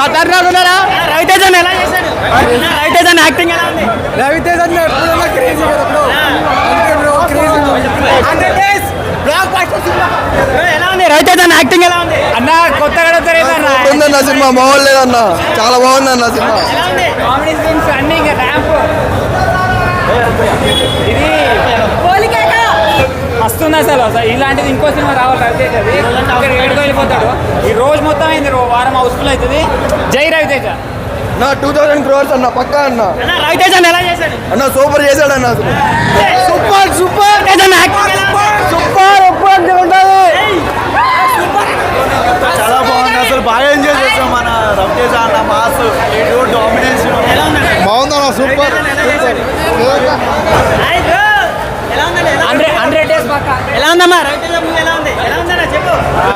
ఖతర్నాక్ ఉన్నారా? రవితేజన్? ఎలా చేశాడు రవితేజన్ యాక్టింగ్ ఎలా ఉంది రవితేజన్ ఎప్పుడైనా క్రేజీ క్రేజీ ఎలా యాక్టింగ్ ఎలా ఉంది? అన్న కొత్త కడతారేమో అన్న. ఉందన్న చాలా బాగుంది అన్న సినిమా. ఇది వస్తుంది అసలు. ఇలాంటిది ఇంకో సినిమా రావాలి రవితేజ్. అది వెళ్ళిపోతాడు. వారం హౌస్ఫుల్ అవుతుంది. జై రవితేజ. నా టూ థౌసండ్ క్రోర్స్ అన్న పక్కా అన్న. రవితేజ ఎలా చేశాడు? అన్న సూపర్ చేశాడు అన్న అసలు. Super super. సూపర్ సూపర్ ఉండాలి చాలా బాగుంది. అసలు బాగా ఎంజాయ్ చేసాం మన రవితేజ అన్న మాస్ డామినెన్స్ బాగుందన్న సూపర్. ఎలా ఉందమ్మా రవితేజ ఎలా ఉంది? ఎలా ఉందన్న చెప్పు.